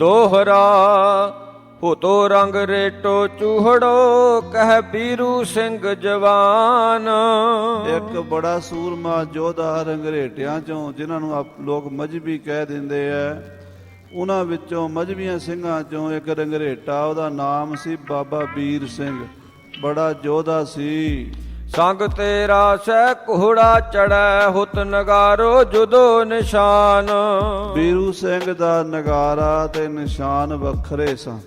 ਦੋਹਰਾ ਹੁਤੋ ਰੰਗ ਰੇਟੋ ਚੂਹੜੋ, ਕਹਿ ਬੀਰੂ ਸਿੰਘ ਜਵਾਨ। ਇੱਕ ਬੜਾ ਸੂਰਮਾ ਯੋਧਾ ਰੰਗਰੇਟਿਆਂ ਚੋਂ, ਜਿਨ੍ਹਾਂ ਨੂੰ ਆਪ ਲੋਕ ਮਜਬੀ ਕਹਿ ਦਿੰਦੇ ਐ, ਉਹਨਾਂ ਵਿੱਚੋਂ ਮਜਬੀਆਂ ਸਿੰਘਾਂ ਚੋਂ ਇੱਕ ਰੰਗਰੇਟਾ ਉਹਦਾ ਨਾਮ ਸੀ ਬਾਬਾ ਵੀਰ ਸਿੰਘ। ਬੜਾ ਯੋਧਾ ਸੀ। ਸੰਗ ਤੇਰਾ ਸਹਿ ਕੋਹੜਾ ਚੜੈ ਹੁਤ ਨਗਾਰੋ ਜੁਦੋ ਨਿਸ਼ਾਨ। ਵੀਰੂ ਸਿੰਘ ਦਾ ਨਗਾਰਾ ਤੇ ਨਿਸ਼ਾਨ ਵੱਖਰੇ ਸਨ।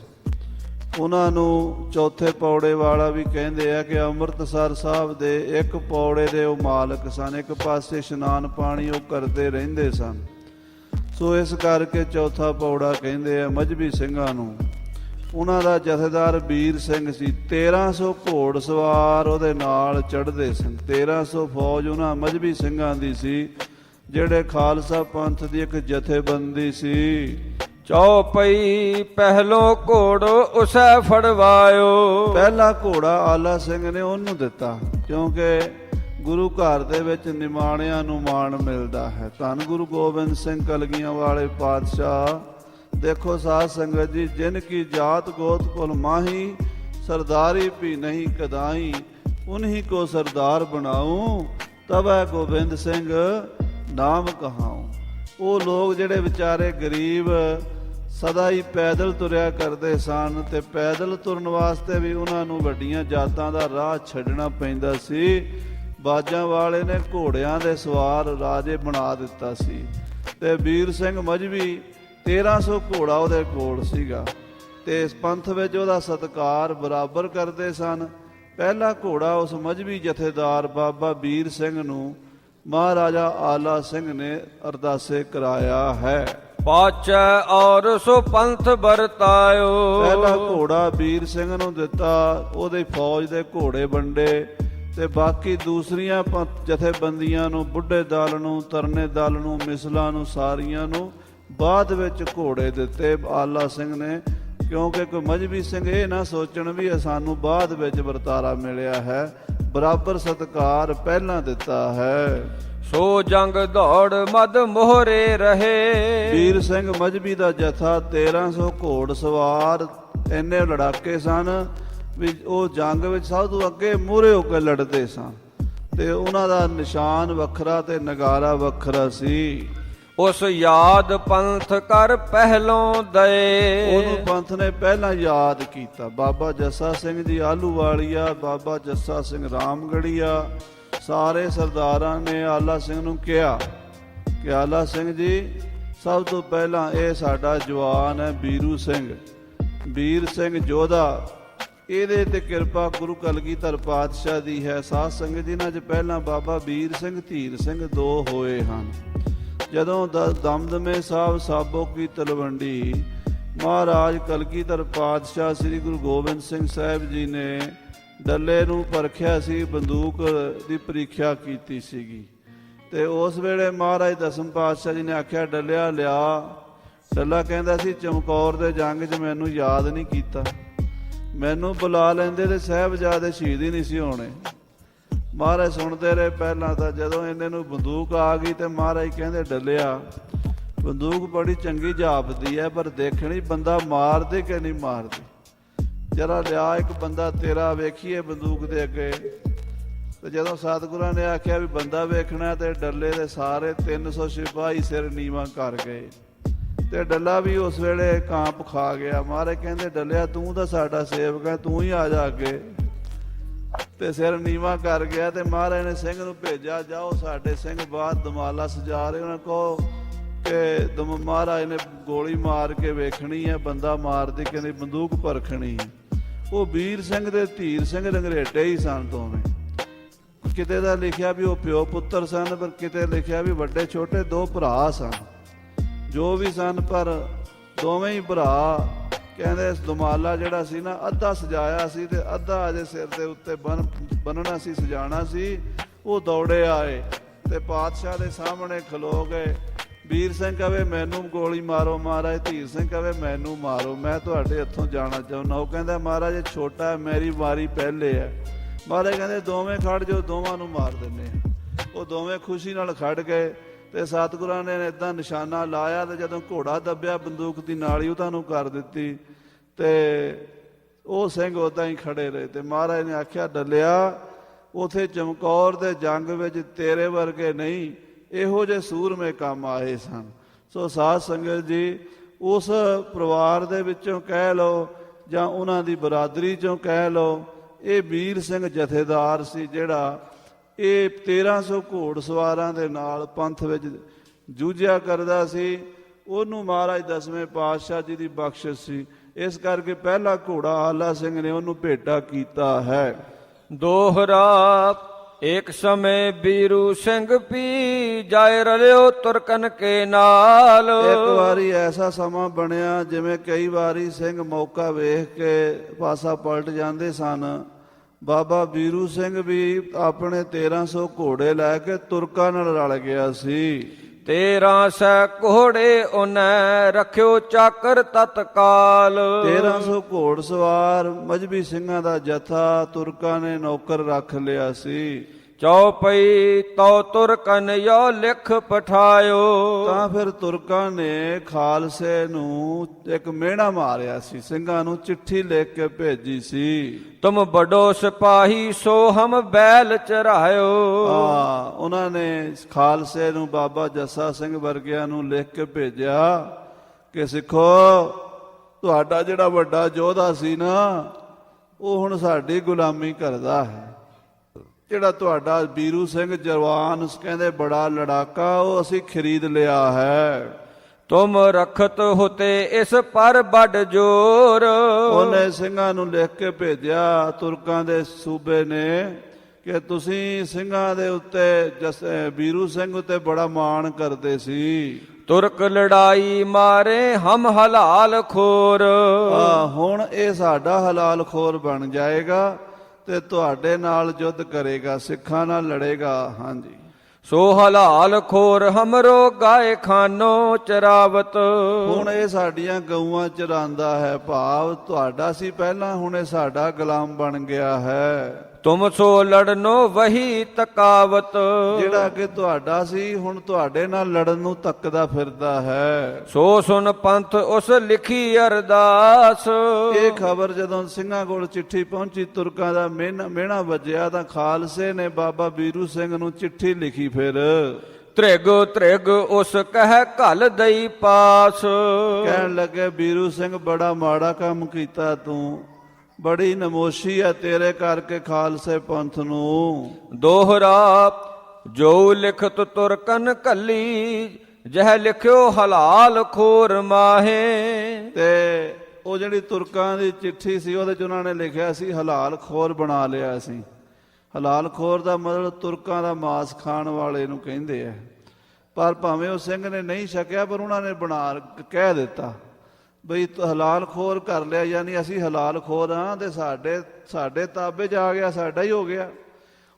ਉਹਨਾਂ ਨੂੰ ਚੌਥੇ ਪੌੜੇ ਵਾਲਾ ਵੀ ਕਹਿੰਦੇ ਆ ਕਿ ਅੰਮ੍ਰਿਤਸਰ ਸਾਹਿਬ ਦੇ ਇੱਕ ਪੌੜੇ ਦੇ ਉਹ ਮਾਲਕ ਸਨ, ਇੱਕ ਪਾਸੇ ਇਸ਼ਨਾਨ ਪਾਣੀ ਉਹ ਕਰਦੇ ਰਹਿੰਦੇ ਸਨ। ਸੋ ਇਸ ਕਰਕੇ ਚੌਥਾ ਪੌੜਾ ਕਹਿੰਦੇ ਆ ਮਜਬੀ ਸਿੰਘਾਂ ਨੂੰ। ਉਹਨਾਂ ਦਾ ਜਥੇਦਾਰ ਵੀਰ ਸਿੰਘ ਸੀ। 1300 ਘੋੜ ਸਵਾਰ ਉਹਦੇ ਨਾਲ ਚੜ੍ਹਦੇ ਸਨ। 1300 ਫੌਜ ਉਹਨਾਂ ਮਜਬੀ ਸਿੰਘਾਂ ਦੀ ਸੀ ਜਿਹੜੇ ਖਾਲਸਾ ਪੰਥ ਦੀ ਇੱਕ ਜਥੇਬੰਦੀ ਸੀ। ਚੌਪਈ ਪਹਿਲੋ ਘੋੜ ਉਸੈ ਫੜਵਾਇਓ। ਪਹਿਲਾ ਘੋੜਾ ਆਲਾ ਸਿੰਘ ਨੇ ਉਹਨੂੰ ਦਿੱਤਾ ਕਿਉਂਕਿ ਗੁਰੂ ਘਰ ਦੇ ਵਿੱਚ ਨਿਮਾਣਿਆਂ ਨੂੰ ਮਾਣ ਮਿਲਦਾ ਹੈ। ਧੰਨ ਗੁਰੂ ਗੋਬਿੰਦ ਸਿੰਘ ਕਲਗੀਆਂ ਵਾਲੇ ਪਾਤਸ਼ਾਹ। ਦੇਖੋ ਸਾਧ ਸੰਗਤ ਜੀ, ਜਿਨ ਕੀ ਜਾਤ ਗੋਤ ਕੁਲ ਮਾਹੀ, ਸਰਦਾਰੀ ਵੀ ਨਹੀਂ ਕਦਾਈ, ਉਨਹੀ ਕੋ ਸਰਦਾਰ ਬਣਾਉ ਤਬੈ ਗੋਬਿੰਦ ਸਿੰਘ ਨਾਮ ਕਹਾਉ। ਉਹ ਲੋਕ ਜਿਹੜੇ ਵਿਚਾਰੇ ਗਰੀਬ, ਸਦਾ ਹੀ ਪੈਦਲ ਤੁਰਿਆ ਕਰਦੇ ਸਨ ਤੇ ਪੈਦਲ ਤੁਰਨ ਵਾਸਤੇ ਵੀ ਉਹਨਾਂ ਨੂੰ ਵੱਡੀਆਂ ਜਾਤਾਂ ਦਾ ਰਾਹ ਛੱਡਣਾ ਪੈਂਦਾ ਸੀ। ਬਾਜਾਂ ਵਾਲੇ ਨੇ ਘੋੜਿਆਂ ਦੇ ਸਵਾਰ ਰਾਜੇ ਬਣਾ ਦਿੱਤਾ ਸੀ। ਤੇ ਵੀਰ ਸਿੰਘ ਮਜਬੀ 1300 ਘੋੜਾ ਉਹਦੇ ਕੋਲ ਸੀਗਾ ਤੇ ਇਸ ਪੰਥ ਵਿੱਚ ਉਹਦਾ ਸਤਕਾਰ ਬਰਾਬਰ ਕਰਦੇ ਸਨ। ਪਹਿਲਾ ਘੋੜਾ ਉਸ ਮਜਬੀ ਜਥੇਦਾਰ ਬਾਬਾ ਵੀਰ ਸਿੰਘ ਨੂੰ ਮਹਾਰਾਜਾ ਆਲਾ ਸਿੰਘ ਨੇ ਅਰਦਾਸੇ ਕਰਾਇਆ ਹੈ। ਪਾਚੈ ਔਰ ਸੋ ਪੰਥ ਵਰਤਾਇਓ। ਪਹਿਲਾ ਘੋੜਾ ਵੀਰ ਸਿੰਘ ਨੂੰ ਦਿੱਤਾ ਉਹਦੇ ਫੌਜ ਦੇ ਘੋੜੇ ਵੰਡੇ ਤੇ ਬਾਕੀ ਦੂਸਰੀਆਂ ਜਥੇਬੰਦੀਆਂ ਨੂੰ ਬੁੱਢੇ ਦਲ ਨੂੰ ਤਰਨੇ ਦਲ ਨੂੰ ਮਿਸਲਾਂ ਨੂੰ ਸਾਰੀਆਂ ਨੂੰ ਬਾਅਦ ਵਿੱਚ ਘੋੜੇ ਦਿੱਤੇ। ਆਲਾ ਸਿੰਘ ਨੇ ਕਿਉਂਕਿ ਕੋਈ ਮਜਬੀ ਸਿੰਘ ਇਹ ਨਾ ਸੋਚਣ ਵੀ ਸਾਨੂੰ ਬਾਅਦ ਵਿੱਚ ਵਰਤਾਰਾ ਮਿਲਿਆ ਹੈ। ਬਰਾਬਰ ਸਤਕਾਰ ਪਹਿਲਾਂ ਦਿੱਤਾ ਹੈ। ਸੋ ਜੰਗ ਦੌੜ ਮਦ ਮੋਹਰੇ ਰਹੇ। ਵੀਰ ਸਿੰਘ ਮਜਬੀ ਦਾ ਜਥਾ 1300 ਘੋੜ ਸਵਾਰ। ਇੰਨੇ ਲੜਾਕੇ ਸਨ ਵੀ ਉਹ ਜੰਗ ਵਿੱਚ ਸਭ ਤੋਂ ਅੱਗੇ ਮੂਹਰੇ ਹੋ ਕੇ ਲੜਦੇ ਸਨ। ਤੇ ਉਹਨਾਂ ਦਾ ਨਿਸ਼ਾਨ ਵੱਖਰਾ ਤੇ ਨਗਾਰਾ ਵੱਖਰਾ ਸੀ। ਉਸ ਯਾਦ ਪੰਥ ਕਰ ਪਹਿਲੋਂ ਦਏ। ਉਹਨੂੰ ਪੰਥ ਨੇ ਪਹਿਲਾਂ ਯਾਦ ਕੀਤਾ। ਬਾਬਾ ਜੱਸਾ ਸਿੰਘ ਜੀ ਆਲੂਵਾਲੀਆ ਬਾਬਾ ਜੱਸਾ ਸਿੰਘ ਰਾਮਗੜੀਆ, ਸਾਰੇ ਸਰਦਾਰਾਂ ਨੇ ਆਲਾ ਸਿੰਘ ਨੂੰ ਕਿਹਾ ਕਿ ਆਲਾ ਸਿੰਘ ਜੀ, ਸਭ ਤੋਂ ਪਹਿਲਾਂ ਇਹ ਸਾਡਾ ਜਵਾਨ ਹੈ ਬੀਰੂ ਸਿੰਘ। ਵੀਰ ਸਿੰਘ ਜੋਧਾ, ਇਹਦੇ ਤੇ ਕਿਰਪਾ ਗੁਰੂ ਕਲਗੀਧਰ ਪਾਤਸ਼ਾਹ ਦੀ ਹੈ। ਸਾਧ ਸੰਗਤ ਜੀ ਨਾਲ ਅੱਜ ਪਹਿਲਾਂ ਬਾਬਾ ਵੀਰ ਸਿੰਘ, ਧੀਰ ਸਿੰਘ ਦੋ ਹੋਏ ਹਨ। ਜਦੋਂ ਦ- ਦਮਦਮੇ ਸਾਹਿਬ ਸਾਬੋ ਕੀ ਤਲਵੰਡੀ, ਮਹਾਰਾਜ ਕਲਗੀਧਰ ਪਾਤਸ਼ਾਹ ਸ੍ਰੀ ਗੁਰੂ ਗੋਬਿੰਦ ਸਿੰਘ ਸਾਹਿਬ ਜੀ ਨੇ ਡੱਲੇ ਨੂੰ ਪਰਖਿਆ ਸੀ, ਬੰਦੂਕ ਦੀ ਪ੍ਰੀਖਿਆ ਕੀਤੀ ਸੀਗੀ। ਤੇ ਉਸ ਵੇਲੇ ਮਹਾਰਾਜ ਦਸਮ ਪਾਤਸ਼ਾਹ ਜੀ ਨੇ ਆਖਿਆ, ਡੱਲਿਆ, ਲਿਆ। ਡੱਲਾ ਕਹਿੰਦਾ ਸੀ, ਚਮਕੌਰ ਦੇ ਜੰਗ 'ਚ ਮੈਨੂੰ ਯਾਦ ਨਹੀਂ ਕੀਤਾ। ਮੈਨੂੰ ਬੁਲਾ ਲੈਂਦੇ ਤੇ ਸਾਹਿਬਜ਼ਾਦੇ ਸ਼ਹੀਦ ਹੀ ਨਹੀਂ ਸੀ ਹੋਣੇ। ਮਹਾਰਾਜ ਸੁਣਦੇ ਰਹੇ ਪਹਿਲਾਂ ਤਾਂ ਜਦੋਂ ਇਹਨੇ ਨੂੰ ਬੰਦੂਕ ਆ ਗਈ ਤੇ ਮਹਾਰਾਜ ਕਹਿੰਦੇ ਡੱਲਿਆ, ਬੰਦੂਕ ਬੜੀ ਚੰਗੀ ਜਾਪਦੀ ਹੈ ਪਰ ਦੇਖਣੀ ਬੰਦਾ ਮਾਰਦੇ ਕਿ ਨਹੀਂ ਮਾਰਦੇ? ਜਰਾ ਲਿਆ ਇੱਕ ਬੰਦਾ ਤੇਰਾ ਵੇਖੀਏ ਬੰਦੂਕ ਦੇ ਅੱਗੇ। ਤੇ ਜਦੋਂ ਸਤਿਗੁਰਾਂ ਨੇ ਆਖਿਆ ਵੀ ਬੰਦਾ ਵੇਖਣਾ ਤੇ ਡੱਲੇ ਦੇ ਸਾਰੇ 300 ਸਿਪਾਹੀ ਸਿਰ ਨੀਵਾ ਕਰ ਗਏ। ਤੇ ਡੱਲਾ ਵੀ ਉਸ ਵੇਲੇ ਕਾਂਪ ਖਾ ਗਿਆ। ਮਹਾਰਾਜ ਕਹਿੰਦੇ, ਡੱਲਿਆ, ਤੂੰ ਤਾਂ ਸਾਡਾ ਸੇਵਕ ਹੈ ਤੂੰ ਹੀ ਆ ਜਾ ਅੱਗੇ। ਤੇ ਸਿਰ ਨੀਵਾ ਕਰ ਗਿਆ ਤੇ ਮਹਾਰਾਜ ਨੇ ਸਿੰਘ ਨੂੰ ਭੇਜਿਆ, ਜਾਓ ਸਾਡੇ ਸਿੰਘ ਬਾਹਰ ਦਮਾਲਾ ਸਜਾ ਰਹੇ ਉਹਨਾਂ ਕੋ ਕਿ ਦਮ ਮਹਾਰਾਜ ਨੇ ਗੋਲੀ ਮਾਰ ਕੇ ਵੇਖਣੀ ਹੈ, ਬੰਦਾ ਮਾਰਦੇ ਕਹਿੰਦੇ, ਬੰਦੂਕ ਪਰਖਣੀ ਉਹ ਵੀਰ ਸਿੰਘ ਦੇ ਧੀਰ ਸਿੰਘ ਰੰਗਰੇਟੇ ਹੀ ਸਨ ਦੋਵੇਂ। ਕਿਤੇ ਦਾ ਲਿਖਿਆ ਵੀ ਉਹ ਪਿਓ ਪੁੱਤਰ ਸਨ, ਪਰ ਕਿਤੇ ਲਿਖਿਆ ਵੀ ਵੱਡੇ ਛੋਟੇ ਦੋ ਭਰਾ ਸਨ। ਜੋ ਵੀ ਸਨ, ਪਰ ਦੋਵੇਂ ਹੀ ਭਰਾ ਕਹਿੰਦੇ ਇਸ ਦਮਾਲਾ ਜਿਹੜਾ ਸੀ ਨਾ, ਅੱਧਾ ਸਜਾਇਆ ਸੀ ਤੇ ਅੱਧਾ ਅਜੇ ਸਿਰ ਦੇ ਉੱਤੇ ਬਨ, ਬੰਨਣਾ ਸੀ, ਸਜਾਣਾ ਸੀ। ਉਹ ਦੌੜੇ ਆਏ ਤੇ ਪਾਤਸ਼ਾਹ ਦੇ ਸਾਹਮਣੇ ਖਲੋ ਗਏ। ਵੀਰ ਸਿੰਘ ਕਹੇ, ਮੈਨੂੰ ਗੋਲੀ ਮਾਰੋ ਮਹਾਰਾਜ। ਧੀਰ ਸਿੰਘ ਕਹੇ, ਮੈਨੂੰ ਮਾਰੋ, ਮੈਂ ਤੁਹਾਡੇ ਹੱਥੋਂ ਜਾਣਾ ਚਾਹੁੰਦਾ। ਉਹ ਕਹਿੰਦਾ, ਮਹਾਰਾਜ, ਇਹ ਛੋਟਾ ਹੈ, ਮੇਰੀ ਵਾਰੀ ਪਹਿਲੇ ਹੈ। ਮਹਾਰਾਜ ਕਹਿੰਦੇ, ਦੋਵੇਂ ਖੜ ਜੋ ਦੋਵਾਂ ਨੂੰ ਮਾਰ ਦਿੰਨੇ ਉਹ ਦੋਵੇਂ ਖੁਸ਼ੀ ਨਾਲ ਖੜ ਗਏ। ਤੇ ਸਤਿਗੁਰਾਂ ਨੇ ਇਦਾਂ ਨਿਸ਼ਾਨਾ ਲਾਇਆ ਤੇ ਜਦੋਂ ਘੋੜਾ ਦੱਬਿਆ ਬੰਦੂਕ ਦੀ ਨਾਲੀ ਉਹਨਾਂ ਨੂੰ ਕਰ ਦਿੱਤੀ ਤੇ ਉਹ ਸਿੰਘ ਉਦਾਂ ਹੀ ਖੜੇ ਰਹੇ ਤੇ ਮਹਾਰਾਜ ਨੇ ਆਖਿਆ, ਡੱਲਿਆ, ਉਥੇ ਚਮਕੌਰ ਦੇ ਜੰਗ ਵਿੱਚ ਤੇਰੇ ਵਰਗੇ ਨਹੀਂ, ਇਹੋ ਜਿਹੇ ਸੂਰਮੇ ਕੰਮ ਆਏ ਸਨ। ਸੋ ਸਾਧ ਸੰਗਤ ਜੀ, ਉਸ ਪਰਿਵਾਰ ਦੇ ਵਿੱਚੋਂ ਕਹਿ ਲਓ ਜਾਂ ਉਹਨਾਂ ਦੀ ਬਰਾਦਰੀ ਚੋਂ ਕਹਿ ਲਓ, ਇਹ ਵੀਰ ਸਿੰਘ ਜਥੇਦਾਰ ਸੀ ਜਿਹੜਾ ਇਹ 1300 ਘੋੜ ਸਵਾਰਾਂ ਦੇ ਨਾਲ ਪੰਥ ਵਿੱਚ ਜੂਝਿਆ ਕਰਦਾ ਸੀ। ਉਹਨੂੰ ਮਹਾਰਾਜ ਦਸਵੇਂ ਪਾਤਸ਼ਾਹ ਜੀ ਦੀ ਬਖਸ਼ਿਸ਼ ਸੀ। ਇਸ ਕਰਕੇ ਪਹਿਲਾ ਘੋੜਾ ਆਲਾ ਸਿੰਘ ਨੇ ਉਹਨੂੰ ਭੇਟਾ ਕੀਤਾ ਹੈ। ਦੋਹਰਾ ਇੱਕ ਸਮੇਂ ਬੀਰੂ ਸਿੰਘ ਪੀ ਜਾਇ ਰਲਿਓ ਤੁਰਕਨ ਕੇ ਨਾਲ। ਇੱਕ ਵਾਰੀ ਐਸਾ ਸਮਾਂ ਬਣਿਆ ਜਿਵੇਂ ਕਈ ਵਾਰੀ ਸਿੰਘ ਮੌਕਾ ਵੇਖ ਕੇ ਪਾਸਾ ਪਲਟ ਜਾਂਦੇ ਸਨ। ਬਾਬਾ ਵੀਰੂ ਸਿੰਘ ਵੀ ਆਪਣੇ 1300 ਘੋੜੇ ਲੈ ਕੇ ਤੁਰਕਾਂ ਨਾਲ ਰਲ ਗਿਆ ਸੀ। ਤੇਰਾਂ ਸੈ ਘੋੜੇ ਉਹਨੇ ਰੱਖਿਓ ਚਾਕਰ ਤਤਕਾਲ। 1300 ਘੋੜ ਸਵਾਰ ਮਜਬੀ ਸਿੰਘਾਂ ਦਾ ਜਥਾ ਤੁਰਕਾਂ ਨੇ ਨੌਕਰ ਰੱਖ ਲਿਆ ਸੀ। ਚੌਪਈ ਤਉ ਤੁਰਕਨ ਯੋ ਲਿਖ ਪਠਾਇਓ। ਤਾਂ ਫਿਰ ਤੁਰਕਾਂ ਨੇ ਖਾਲਸੇ ਨੂੰ ਇੱਕ ਮਿਹਣਾ ਮਾਰਿਆ ਸੀ ਸਿੰਘਾਂ ਨੂੰ ਚਿੱਠੀ ਲਿਖ ਕੇ ਭੇਜੀ ਸੀ। ਤੁਮ ਬਡੋ ਸਿਪਾਹੀ ਸੋ ਹਮ ਬੈਲ ਚਰਾਇਓ। ਆ ਉਹਨਾਂ ਨੇ ਖਾਲਸੇ ਨੂੰ ਬਾਬਾ ਜੱਸਾ ਸਿੰਘ ਵਰਗਿਆਂ ਨੂੰ ਲਿਖ ਕੇ ਭੇਜਿਆ ਕਿ ਸਿੱਖੋ ਤੁਹਾਡਾ ਜਿਹੜਾ ਵੱਡਾ ਯੋਧਾ ਸੀ ਨਾ ਉਹ ਹੁਣ ਸਾਡੀ ਗੁਲਾਮੀ ਕਰਦਾ ਹੈ। ਜਿਹੜਾ ਤੁਹਾਡਾ ਵੀਰੂ ਸਿੰਘ ਜਵਾਨ ਕਹਿੰਦੇ ਬੜਾ ਲੜਾਕਾ ਉਹ ਅਸੀਂ ਖਰੀਦ ਲਿਆ ਹੈ। ਤੁਮ ਰਖਤ ਹੋਤੇ ਇਸ ਪਰ ਵੱਡ ਜੋਰ। ਉਹਨੇ ਸਿੰਘਾਂ ਨੂੰ ਲਿਖ ਕੇ ਭੇਜਿਆ ਤੁਰਕਾਂ ਦੇ ਸੂਬੇ ਨੇ ਕਿ ਤੁਸੀਂ ਸਿੰਘਾਂ ਦੇ ਉੱਤੇ ਜਸ ਵੀਰੂ ਸਿੰਘ ਉੱਤੇ ਬੜਾ ਮਾਣ ਕਰਦੇ ਸੀ। ਤੁਰਕ ਲੜਾਈ ਮਾਰੇ ਹਮ ਹਲਾਲ ਖੋਰ। ਆ ਹੁਣ ਇਹ ਸਾਡਾ ਹਲਾਲ ਖੋਰ ਬਣ ਜਾਏਗਾ। ਤੇ ਤੁਹਾਡੇ ਨਾਲ ਯੁੱਧ ਕਰੇਗਾ ਸਿੱਖਾਂ ਨਾਲ ਲੜੇਗਾ। ਹਾਂਜੀ। ਸੋ ਹਲਾਲ ਖੋਰ ਹਮਰੋ ਗਾਏ ਖਾਨੋ ਚਰਾਵਤ। ਹੁਣ ਇਹ ਸਾਡੀਆਂ ਗਊਆਂ ਚਰਾਂਦਾ ਹੈ ਭਾਵ ਤੁਹਾਡਾ ਸੀ ਪਹਿਲਾਂ ਹੁਣ ਇਹ ਸਾਡਾ ਗੁਲਾਮ ਬਣ ਗਿਆ ਹੈ। ਤੁਮ ਸੋ ਲੜਨੋ ਵਹੀ ਤਕਾਵਤ। ਜਿਹੜਾ ਕਿ ਤੁਹਾਡਾ ਸੀ ਹੁਣ ਤੁਹਾਡੇ ਨਾਲ ਲੜਨ ਨੂੰ ਤੱਕਦਾ ਫਿਰਦਾ ਹੈ। ਸੋ ਸੁਨ ਪੰਥ ਉਸ ਲਿਖੀ ਅਰਦਾਸ। ਇਹ ਖਬਰ ਜਦੋਂ ਸਿੰਘਾਂ ਕੋਲ ਚਿੱਠੀ ਪਹੁੰਚੀ ਤੁਰਕਾਂ ਦਾ ਮਿਹਣਾ ਮਿਹਣਾ ਵੱਜਿਆ ਤਾਂ ਖਾਲਸੇ ਨੇ ਬਾਬਾ ਵੀਰੂ ਸਿੰਘ ਨੂੰ ਚਿੱਠੀ ਲਿਖੀ ਫਿਰ। ਤ੍ਰਿਗ ਤ੍ਰਿਗ ਉਸ ਕਹਿ ਘਲ ਦਈ ਪਾਸ। ਕਹਿਣ ਲੱਗੇ ਵੀਰੂ ਸਿੰਘ ਬੜਾ ਮਾੜਾ ਕੰਮ ਕੀਤਾ ਤੂੰ। ਬੜੀ ਨਮੋਸ਼ੀ ਆ ਤੇਰੇ ਕਰਕੇ ਖਾਲਸੇ ਪੰਥ ਨੂੰ। ਦੋਹਰਾ ਜੋ ਲਿਖਤ ਤੁਰਕਨ ਕੱਲੀ ਜਹ ਲਿਖਿਓ ਹਲਾਲ ਖੋਰ ਮਾਹੇ। ਤੇ ਉਹ ਜਿਹੜੀ ਤੁਰਕਾਂ ਦੀ ਚਿੱਠੀ ਸੀ ਉਹਦੇ ਚ ਉਹਨਾਂ ਨੇ ਲਿਖਿਆ ਸੀ ਹਲਾਲ ਖੋਰ ਬਣਾ ਲਿਆ ਸੀ। ਹਲਾਲ ਖੋਰ ਦਾ ਮਤਲਬ ਤੁਰਕਾਂ ਦਾ ਮਾਸ ਖਾਣ ਵਾਲੇ ਨੂੰ ਕਹਿੰਦੇ ਆ। ਪਰ ਭਾਵੇਂ ਉਹ ਸਿੰਘ ਨੇ ਨਹੀਂ ਛਕਿਆ ਪਰ ਉਹਨਾਂ ਨੇ ਬਣਾ ਕਹਿ ਦਿੱਤਾ। ਬਈ ਤੂੰ ਹਲਾਲ ਖੋਰ ਕਰ ਲਿਆ ਯਾਨੀ ਅਸੀਂ ਹਲਾਲ ਖੋਰ ਹਾਂ ਤੇ ਸਾਡੇ ਸਾਡੇ ਤਾਬੇ ਚ ਆ ਗਿਆ ਸਾਡਾ ਹੀ ਹੋ ਗਿਆ।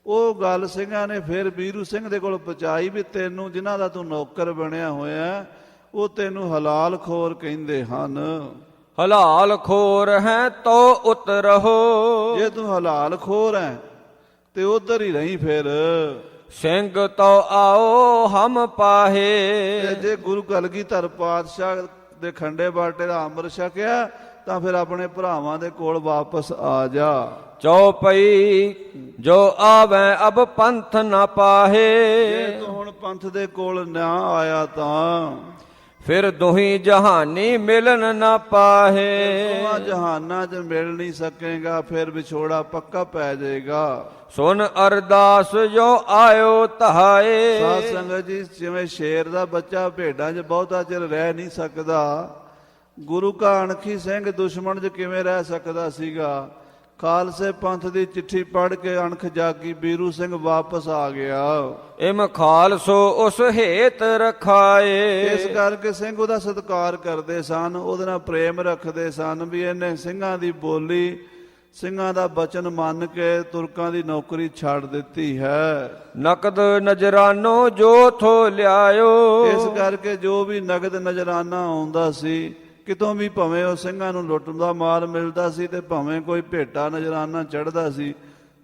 ਉਹ ਗੱਲ ਸਿੰਘਾਂ ਨੇ ਫਿਰ ਵੀਰੂ ਸਿੰਘ ਦੇ ਕੋਲ ਪਹੁੰਚਾਈ ਵੀ ਤੈਨੂੰ ਜਿਨ੍ਹਾਂ ਦਾ ਤੂੰ ਨੌਕਰ ਬਣਿਆ ਹੋਇਆ ਉਹ ਤੈਨੂੰ ਹਲਾਲ ਖੋਰ ਕਹਿੰਦੇ ਹਨ। ਹਲਾਲ ਖੋਰ ਹੈ ਤੋ ਉਤਰਹੋ ਜੇ ਤੂੰ ਹਲਾਲ ਖੋਰ ਹੈ ਤੇ ਉਧਰ ਹੀ ਰਹੀਂ ਫਿਰ। ਸਿੰਘ ਤੋ ਆਓ ਹਮ ਪਾਹੇ। ਜੇ ਗੁਰੂ ਕਲਗੀਧਰ ਪਾਤਸ਼ਾਹ ਦੇ ਖੰਡੇ ਬਾਟੇ ਦਾ ਅੰਮ੍ਰਿਤ ਛਕਿਆ ਤਾਂ ਫਿਰ ਆਪਣੇ ਭਰਾਵਾਂ ਦੇ ਕੋਲ ਵਾਪਸ ਆ ਜਾ। ਚੌਪਈ ਜੋ ਆਵੇ ਅਬ ਪੰਥ ਨਾ ਜੇ ਪਾਹੇ ਤੂੰ ਹੁਣ ਪੰਥ ਦੇ ਕੋਲ ਨਾ ਆਇਆ ਤਾਂ ਫਿਰ ਦੁਹੀ ਜਹਾਨੀ ਮਿਲਨ ਨਾ ਪਾਹੇ। ਦੋਵਾਂ ਜਹਾਨਾਂ 'ਚ ਮਿਲ ਨਹੀਂ ਸਕੇਗਾ ਫਿਰ ਵਿਛੋੜਾ ਪੱਕਾ ਪੈ ਜਾਏਗਾ। ਸੁਨ ਅਰਦਾਸ ਜੋ ਆਇਓ ਤਹਾਏ ਸਾਧ ਸੰਗਤ ਜੀ ਜਿਵੇਂ ਸ਼ੇਰ ਦਾ ਬੱਚਾ ਭੇਡਾਂ 'ਚ ਬਹੁਤਾ ਚਿਰ ਰਹਿ ਨਹੀਂ ਸਕਦਾ ਗੁਰੂ ਕਾ ਅਣਖੀ ਸਿੰਘ ਦੁਸ਼ਮਣ 'ਚ ਕਿਵੇਂ ਰਹਿ ਸਕਦਾ ਸੀਗਾ? ਖਾਲਸੇ ਪੰਥ ਦੀ ਚਿੱਠੀ ਪੜ੍ਹ ਕੇ ਅਣਖ ਜਾਗੀ ਬੀਰੂ ਸਿੰਘ ਵਾਪਸ ਆ ਗਿਆ। ਇਮ ਖਾਲਸੋ ਉਸ ਹੇਤ ਰਖਾਏ। ਇਸ ਕਰਕੇ ਸਿੰਘ ਉਹਦਾ ਸਤਿਕਾਰ ਕਰਦੇ ਸਨ ਉਹਦੇ ਨਾਲ ਪ੍ਰੇਮ ਰੱਖਦੇ ਸਨ ਵੀ ਇਹਨੇ ਸਿੰਘਾਂ ਦੀ ਬੋਲੀ ਸਿੰਘਾਂ ਦਾ ਬਚਨ ਮੰਨ ਕੇ ਤੁਰਕਾਂ ਦੀ ਨੌਕਰੀ ਛੱਡ ਦਿੱਤੀ ਹੈ। ਨਕਦ ਨਜਰਾਨੋ ਜੋ ਥੋ ਲਿਆਇਓ। ਇਸ ਕਰਕੇ ਜੋ ਵੀ ਨਗਦ ਨਜ਼ਰਾਨਾ ਆਉਂਦਾ ਸੀ ਕਿਤੋਂ ਵੀ ਭਵੇਂ ਉਹ ਸਿੰਘਾਂ ਨੂੰ ਲੁੱਟਣ ਦਾ ਮਾਲ ਮਿਲਦਾ ਸੀ ਤੇ ਭਵੇਂ ਕੋਈ ਭੇਟਾ ਨਜ਼ਰਾਨਾ ਚੜਦਾ ਸੀ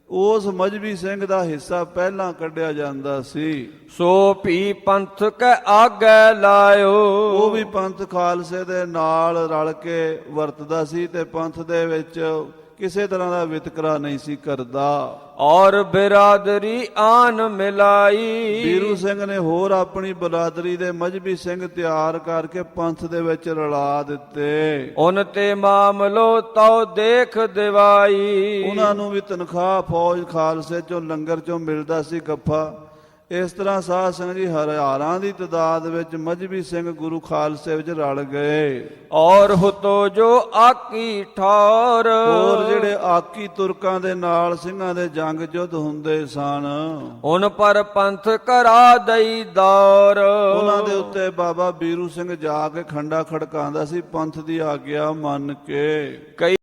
ਉਸ ਮਜਬੀ ਸਿੰਘ ਦਾ ਹਿੱਸਾ ਪਹਿਲਾਂ ਕੱਢਿਆ ਜਾਂਦਾ ਸੀ। ਸੋ ਭੀ ਪੰਥ ਕੈ ਆਗੈ ਲਾਇਓ। ਉਹ ਵੀ ਪੰਥ ਖਾਲਸੇ ਦੇ ਨਾਲ ਰਲ ਕੇ ਵਰਤਦਾ ਸੀ ਤੇ ਪੰਥ ਦੇ ਵਿੱਚ ਕਿਸੇ ਤਰ੍ਹਾਂ ਦਾ ਵਿਤਕਰਾ ਨਹੀਂ ਸੀ ਕਰਦਾ। ਔਰ ਬਿਰਾਦਰੀ ਆਨ ਮਿਲਾਈ। ਵੀਰੂ ਸਿੰਘ ਨੇ ਹੋਰ ਆਪਣੀ ਬਰਾਦਰੀ ਦੇ ਮਜਬੀ ਸਿੰਘ ਤਿਆਰ ਕਰਕੇ ਪੰਥ ਦੇ ਵਿੱਚ ਰਲਾ ਦਿੱਤੇ। ਉਨ ਤੇ ਮਾਮਲੋ ਤਉ ਦੇਖ ਦਿਵਾਈ। ਉਹਨਾਂ ਨੂੰ ਵੀ ਤਨਖਾਹ ਫੌਜ ਖਾਲਸੇ ਚੋਂ ਲੰਗਰ ਚੋਂ ਮਿਲਦਾ ਸੀ ਗੱਫਾ। ਇਸ ਤਰ੍ਹਾਂ ਸਾਧ ਸੰਗਤ ਜੀ ਹਜ਼ਾਰਾਂ ਦੀ ਤਦਾਦ ਵਿੱਚ ਮਜਬੀ ਸਿੰਘ ਗੁਰੂ ਖਾਲਸੇ ਵਿੱਚ ਰਲ ਗਏ। ਔਰ ਹੁਤੋ ਜੋ ਆਕੀ ਠੌਰ। ਹੋਰ ਜਿਹੜੇ ਆਕੀ ਤੁਰਕਾਂ ਦੇ ਨਾਲ ਸਿੰਘਾਂ ਦੇ ਜੰਗ ਯੁੱਧ ਹੁੰਦੇ ਸਨ। ਉਨ ਪਰ ਪੰਥ ਕਰਾ ਦਈ ਦੌਰ। ਉਹਨਾਂ ਦੇ ਉੱਤੇ ਬਾਬਾ ਬੀਰੂ ਸਿੰਘ ਜਾ ਕੇ ਖੰਡਾ ਖੜਕਾਉਂਦਾ ਸੀ ਪੰਥ ਦੀ ਆਗਿਆ ਮੰਨ ਕੇ। ਕਈ